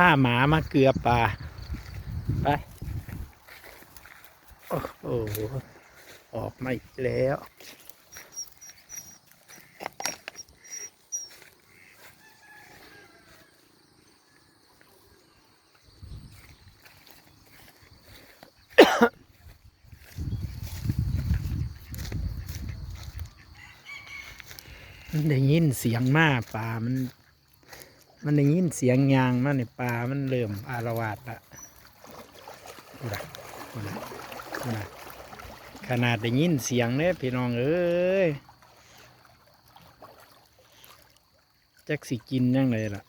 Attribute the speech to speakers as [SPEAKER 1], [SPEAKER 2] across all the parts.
[SPEAKER 1] ผ้าหมามาเกลือปลาไปโอ้โหออกมาอีกแล้วมันได้ยินเสียงมาป่ามัน มันได้ยินเสียงยางมาเนี่ยป่ามันเริ่มอารวาสละดูนะดูนะดูนะขนาดได้ยินเสียงเนี่ยพี่น้องเอ้ยจักสิกินยังไงล่ะ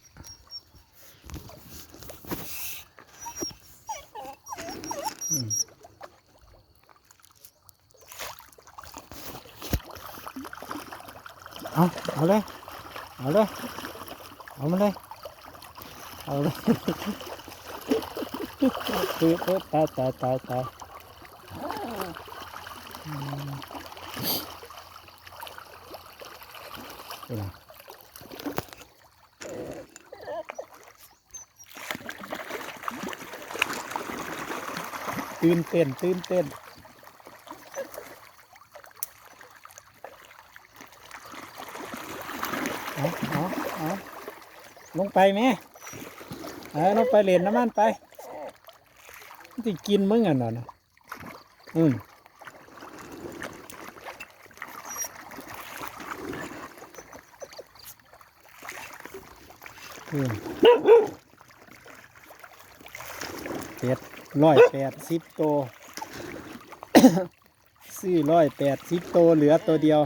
[SPEAKER 1] เอาเอาเลย เอาเลย เอามาเลย เอาเลยคือเออตายตายตายตายอืมนี่นะตื่นเต้นตื่นเต้นเอาเอาเอาลงไปไหม เอองไปเล่นน้ำมันไปมันจะกินมึงอะน่ะนะอืมอืมเป็ดร้อยแปดสิบโตวซื้อร้อยแปดสิบโตวเหลือตัวเดียว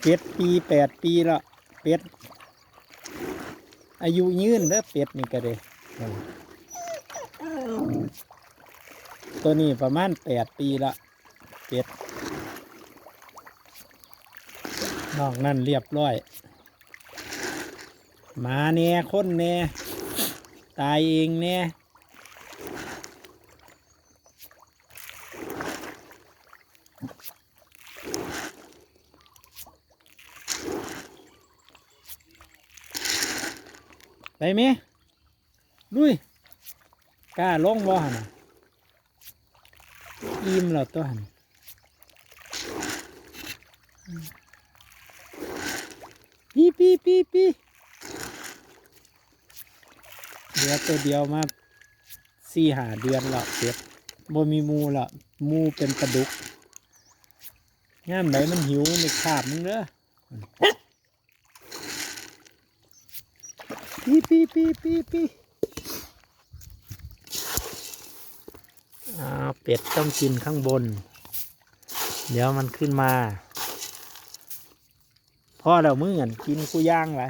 [SPEAKER 1] เป็ดปีแปดปีละเป็ด อายุยืนเด้อเป็ดนี่ก็เลยตัวนี้ประมาณแปดปีละเป็ดนอกนั่นเรียบร้อยหมาแน่คนแน่ตายเองแน่ ไปไหมลุยกล้าลงบ่หันอิ่มแล้วตัวหันปีปีปีปีเหลือตัวเดียวมาสี่หาเดือนและเป็ดบ่มีมูและมูเป็นปลาดุกงามไหนมันหิวในขาบมึงเด้อ ปีปีปีปีปีเป็ดต้องกินข้างบน เดี๋ยวมันขึ้นมาพ่อเรามือเงินกินกุย่างไร